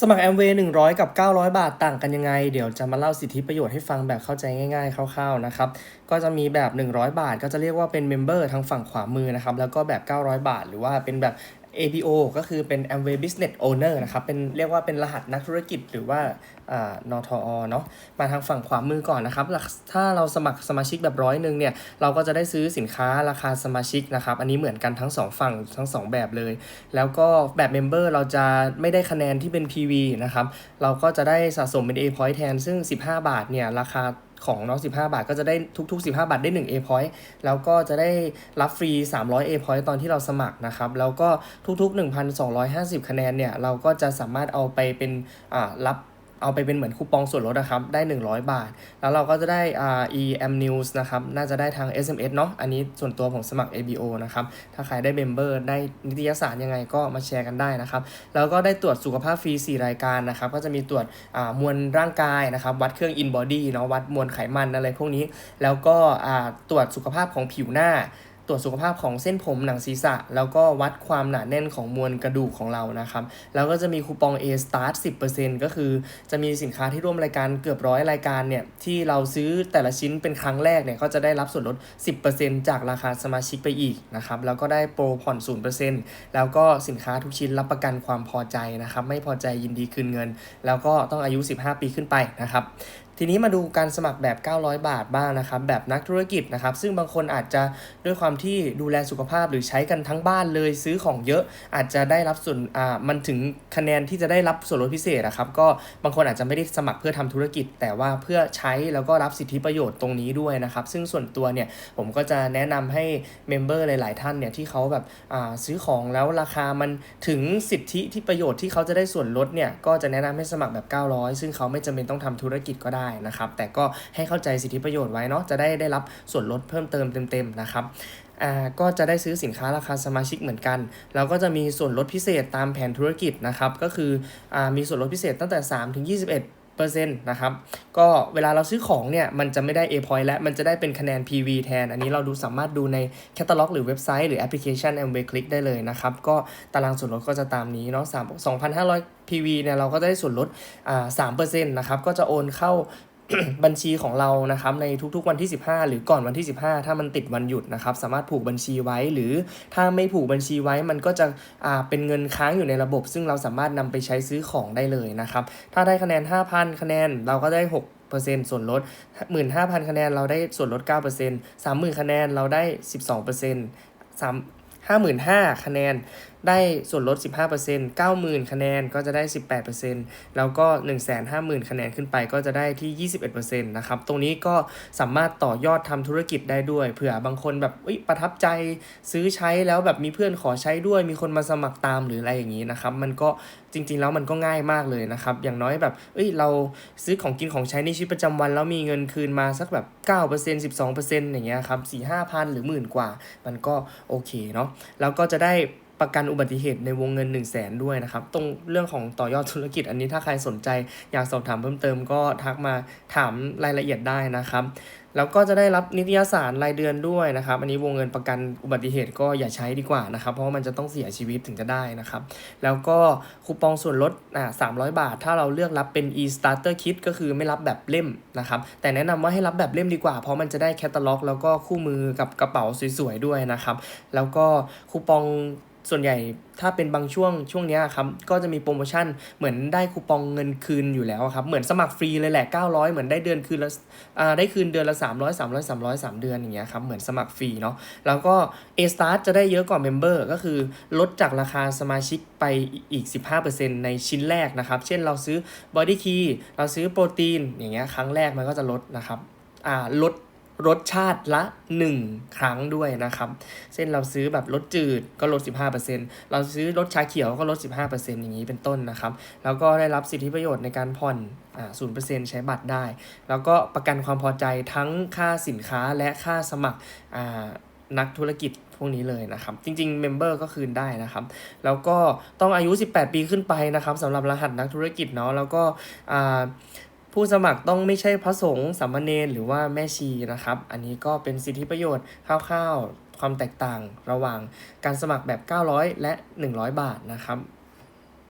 สมัคร m w 100 กับ 900 บาทต่างกันยังไง เดี๋ยวจะมาเล่าสิทธิประโยชน์ให้ฟังแบบเข้าใจง่าย ๆ คร่าวๆนะครับ ก็จะมีแบบ 100 บาท ก็จะเรียกว่าเป็นเมมเบอร์ทางฝั่งขวามือนะครับ แล้วก็แบบ 900 บาท หรือว่าเป็นแบบ ABO ก็คือเป็น Amway Business Owner นะครับ เป็นเรียกว่าเป็นรหัสนักธุรกิจหรือว่าอานทอเนาะ มาทางฝั่งขวามือก่อนนะครับ ถ้าเราสมัครสมาชิกแบบร้อยหนึ่งเนี่ย เราก็จะได้ซื้อสินค้าราคาสมาชิกนะครับ อันนี้เหมือนกันทั้งสองฝั่งทั้งสองแบบเลย แล้วก็แบบเมมเบอร์เราจะไม่ได้คะแนนที่เป็น PV นะครับ เราก็จะได้สะสมเป็น A point แทน ซึ่ง 15 บาทเนี่ยราคา ของน้อง 15 บาท ก็จะได้ทุก ๆ 15 บาทได้ 1 A point แล้วก็จะได้รับฟรี 300 A point ตอนที่เราสมัครนะครับ แล้วก็ทุก ๆ 1,250 คะแนนเนี่ย เราก็จะสามารถเอาไปเป็นอ่ารับ เอาไปเป็นเหมือนคูปองส่วนลดนะครับ ได้ 100 บาท แล้วเราก็จะได้อ่า EM News นะครับ น่าจะได้ทาง SMS เนาะ อันนี้ส่วนตัวผมสมัคร ABO นะครับ ถ้าใครได้เมมเบอร์ได้นิตยสารยังไงก็มาแชร์กันได้นะครับ แล้วก็ได้ตรวจสุขภาพฟรี 4 รายการนะครับ ก็จะมีตรวจอ่ามวลร่างกายนะครับ วัดเครื่อง in body เนาะ วัดมวลไขมันอะไรพวกนี้ แล้วก็อ่าตรวจสุขภาพของผิวหน้า ตรวจสุขภาพของเส้นผมหนังศีรษะ แล้วก็วัดความหนาแน่นของมวลกระดูกของเรานะครับ แล้วก็จะมีคูปอง A Start 10%ก็คือจะมีสินค้าที่ร่วมรายการเกือบร้อยรายการเนี่ย ที่เราซื้อแต่ละชิ้นเป็นครั้งแรกเนี่ย ก็จะได้รับส่วนลด 10%จากราคาสมาชิกไปอีกนะครับ แล้วก็ได้โปรผ่อน 0%แล้วก็สินค้าทุกชิ้นรับประกันความพอใจนะครับ ไม่พอใจยินดีคืนเงิน แล้วก็ต้องอายุ 15 ปีขึ้นไปนะครับทีนี้มาดูการสมัครแบบ 900 บาทบ้างนะครับ แบบนักธุรกิจนะครับ ซึ่งบางคนอาจจะด้วยความที่ดูแลสุขภาพหรือใช้กันทั้งบ้านเลยซื้อของเยอะอาจจะได้รับส่วนอ่ามันถึงคะแนนที่จะได้รับส่วนลดพิเศษนะครับ ก็บางคนอาจจะไม่ได้สมัครเพื่อทำธุรกิจ แต่ว่าเพื่อใช้แล้วก็รับสิทธิประโยชน์ตรงนี้ด้วยนะครับ ซึ่งส่วนตัวเนี่ยผมก็จะแนะนำให้เมมเบอร์หลาย ๆ ท่านเนี่ยที่เขาแบบอ่าซื้อของแล้วราคามันถึงสิทธิที่ประโยชน์ที่เขาจะได้ส่วนลดเนี่ยก็จะแนะนำให้สมัครแบบ 900 ซึ่งเขาไม่จำเป็นต้องทำธุรกิจก็ได้ได้นะครับ แต่ก็ให้เข้าใจสิทธิประโยชน์ไว้เนาะจะได้ได้รับส่วนลดเพิ่มเติมเต็มๆนะครับอ่าก็จะได้ซื้อสินค้าราคาสมาชิกเหมือนกัน แล้วก็จะมีส่วนลดพิเศษตามแผนธุรกิจนะครับ ก็คืออ่ามีส่วนลดพิเศษตั้งแต่ 3 ถึง 21 เซ็นต์นะครับก็เวลาเราซื้อของเนี่ยมันจะไม่ได้ A point และมันจะได้เป็นคะแนน PV แทน อันนี้เราดูสามารถดูในแคตตาล็อกหรือเว็บไซต์หรือแอปพลิเคชัน Amway Click ได้เลยนะครับก็ตารางส่วนลดก็จะตามนี้เนาะ3 2,500 PV เนี่ยเราก็จะได้ส่วนลดอ่า3%นะครับก็จะโอนเข้า บัญชีของเรานะครับในทุกๆวันที่ 15 หรือก่อนวันที่ 15 ถ้ามันติดวันหยุดนะครับสามารถผูกบัญชีไว้หรือถ้าไม่ผูกบัญชีไว้มันก็จะอ่าเป็นเงินค้างอยู่ในระบบ ซึ่งเราสามารถนำไปใช้ซื้อของได้เลยนะครับถ้าได้คะแนน 5,000 คะแนนเราก็ได้6เปอร์เซ็นต์ส่วนลด 15,000 คะแนนเราได้ส่วนลด 9% 30,000 คะแนนเราได้ 12%เปอร์เซ็นต์3 55,000 คะแนน ได้ส่วนลด 15% 90,000 คะแนนก็จะได้ 18%แล้วก็ 150,000 คะแนนขึ้นไปก็จะได้ที่ 21%นะครับ ตรงนี้ก็สามารถต่อยอดทำธุรกิจได้ด้วย เผื่อบางคนแบบประทับใจซื้อใช้แล้วแบบมีเพื่อนขอใช้ด้วย มีคนมาสมัครตามหรืออะไรอย่างนี้นะครับ มันก็จริง ๆ แล้วมันก็ง่ายมากเลยนะครับ อย่างน้อยแบบ เอ้ย เราซื้อของกินของใช้ในชีวิตประจำวัน แล้วมีเงินคืนมาสักแบบ 9% 12%อย่างเงี้ยครับ4 5พันหรือหมื่นกว่า มันก็โอเคเนาะ แล้วก็จะได้ ประกันอุบัติเหตุในวงเงิน 1 0 0 0 0แสนด้วยนะครับ ตรงเรื่องของต่อยอดธุรกิจอันนี้ถ้าใครสนใจอยากสอบถามเพิ่มเติมก็ทักมาถามรายละเอียดได้นะครับแล้วก็จะได้รับนิตยสารรายเดือนด้วยนะครับ อันนี้วงเงินประกันอุบัติเหตุก็อย่าใช้ดีกว่านะครับ เพราะมันจะต้องเสียชีวิตถึงจะได้นะครับ แล้วก็คูปองส่วนลดอ่า300บาท ถ้าเราเลือกรับเป็น e starter kit ก็คือไม่รับแบบเล่มนะครับ แต่แนะนำว่าให้รับแบบเล่มดีกว่า เพราะมันจะได้แคตตาล็อก แล้วก็คู่มือกับกระเป๋าสวยๆด้วยนะครับ แล้วก็คูปอง ส่วนใหญ่ถ้าเป็นบางช่วงช่วงนี้ครับก็จะมีโปรโมชั่นเหมือนได้คูปองเงินคืนอยู่แล้วครับเหมือนสมัครฟรีเลยแหละ 900 เหมือนได้เดือนคืนละอ่าได้คืนเดือนละ 300 300 300 3 เดือนอย่างเงี้ยครับเหมือนสมัครฟรีเนาะแล้วก็ A Start จะได้เยอะกว่า Member ก็คือลดจากราคาสมาชิกไปอีก 15%ในชิ้นแรกนะครับ เช่นเราซื้อ Body Key เราซื้อโปรตีนอย่างเงี้ยครั้งแรกมันก็จะลดนะครับอ่าลด รสชาติละ 1 ครั้งด้วยนะครับเช่นเราซื้อแบบรสจืดก็ลด 15%เราซื้อรสชาเขียวก็ลด 15%อย่างนี้เป็นต้นนะครับ แล้วก็ได้รับสิทธิประโยชน์ในการผ่อนศูนย์เปอ่า0%ใช้บัตรได้ แล้วก็ประกันความพอใจทั้งค่าสินค้าและค่าสมัครนักธุรกิจพวกนี้เลยนะครับ จริงๆเมมเบอร์ก็คืนได้นะครับ แล้วก็ต้องอายุ 18 ปีขึ้นไปนะครับสำหรับรหัสนักธุรกิจเนาะแล้วก็ ผู้สมัครต้องไม่ใช่พระสงฆ์สามเณรหรือว่าแม่ชีนะครับ อันนี้ก็เป็นสิทธิประโยชน์คร่าวๆ ความแตกต่างระหว่างการสมัครแบบ 900 และ 100 บาทนะครับ